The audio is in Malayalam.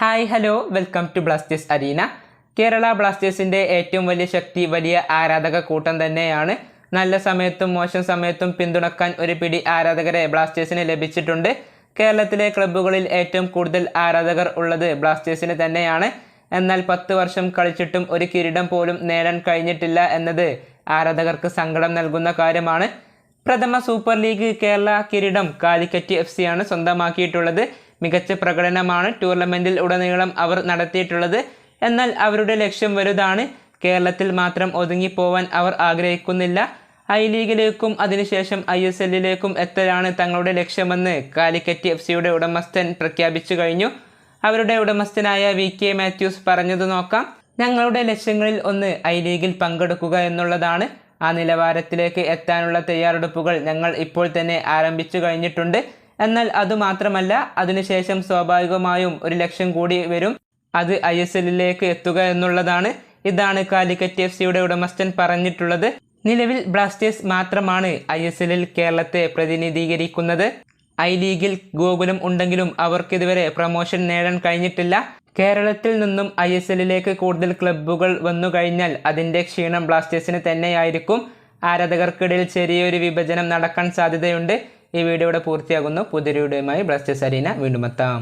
Hi hello welcome to Blasters arena Kerala ബ്ലാസ്റ്റേഴ്സിന്റെ ഏറ്റവും വലിയ ശക്തി വലിയ ആരാധക കൂട്ടം തന്നെയാണ്. നല്ല സമയത്തും മോശം സമയത്തും പിന്തുണക്കാൻ ഒരു പിടി ആരാധകരെ ബ്ലാസ്റ്റേഴ്സിന് ലഭിച്ചിട്ടുണ്ട്. കേരളത്തിലെ ക്ലബ്ബുകളിൽ ഏറ്റവും കൂടുതൽ ആരാധകർ ഉള്ളത് ബ്ലാസ്റ്റേഴ്സിന് തന്നെയാണ്. എന്നാൽ പത്ത് വർഷം കളിച്ചിട്ടും ഒരു കിരീടം പോലും നേടാൻ കഴിഞ്ഞിട്ടില്ല എന്നത് ആരാധകർക്ക് സങ്കടം നൽകുന്ന കാര്യമാണ്. പ്രഥമ സൂപ്പർ ലീഗ് കേരള കിരീടം കാലിക്കറ്റ് എഫ് സിയാണ് സ്വന്തമാക്കിയിട്ടുള്ളത്. മികച്ച പ്രകടനമാണ് ടൂർണമെന്റിൽ ഉടനീളം അവർ നടത്തിയിട്ടുള്ളത്. എന്നാൽ അവരുടെ ലക്ഷ്യം വലുതാണ്. കേരളത്തിൽ മാത്രം ഒതുങ്ങിപ്പോവാൻ അവർ ആഗ്രഹിക്കുന്നില്ല. ഐ ലീഗിലേക്കും അതിനുശേഷം ഐ എസ് എല്ലിലേക്കും എത്തലാണ് തങ്ങളുടെ ലക്ഷ്യമെന്ന് കാലിക്കറ്റ് എഫ് സിയുടെ ഉടമസ്ഥൻ പ്രഖ്യാപിച്ചു കഴിഞ്ഞു. അവരുടെ ഉടമസ്ഥനായ വി കെ മാത്യൂസ് പറഞ്ഞത് നോക്കാം. ഞങ്ങളുടെ ലക്ഷ്യങ്ങളിൽ ഒന്ന് ഐ ലീഗിൽ പങ്കെടുക്കുക എന്നുള്ളതാണ്. ആ നിലവാരത്തിലേക്ക് എത്താനുള്ള തയ്യാറെടുപ്പുകൾ ഞങ്ങൾ ഇപ്പോൾ തന്നെ ആരംഭിച്ചു കഴിഞ്ഞിട്ടുണ്ട്. എന്നാൽ അതുമാത്രമല്ല അതിനുശേഷം സ്വാഭാവികമായും ഒരു ലക്ഷ്യം കൂടി വരും. അത് ഐ എസ് എല്ലിലേക്ക് എത്തുക എന്നുള്ളതാണ്. ഇതാണ് കാലിക്കറ്റ് എഫ് സിയുടെ ഉടമസ്ഥൻ പറഞ്ഞിട്ടുള്ളത്. നിലവിൽ ബ്ലാസ്റ്റേഴ്സ് മാത്രമാണ് ഐ എസ് എല്ലിൽ കേരളത്തെ പ്രതിനിധീകരിക്കുന്നത്. ഐ ലീഗിൽ ഗോകുലം ഉണ്ടെങ്കിലും അവർക്കിതുവരെ പ്രൊമോഷൻ നേടാൻ കഴിഞ്ഞിട്ടില്ല. കേരളത്തിൽ നിന്നും ഐ എസ് എല്ലിലേക്ക് കൂടുതൽ ക്ലബ്ബുകൾ വന്നു കഴിഞ്ഞാൽ അതിന്റെ ക്ഷീണം ബ്ലാസ്റ്റേഴ്സിന് തന്നെയായിരിക്കും. ആരാധകർക്കിടയിൽ ചെറിയൊരു വിഭജനം നടക്കാൻ സാധ്യതയുണ്ട്. ഈ വീഡിയോ ഇവിടെ പൂർത്തിയാകുന്നു പുതിയ വീഡിയോയുമായി ബ്ലാസ്റ്റേഴ്സ് അരീന വീണ്ടും എത്താം.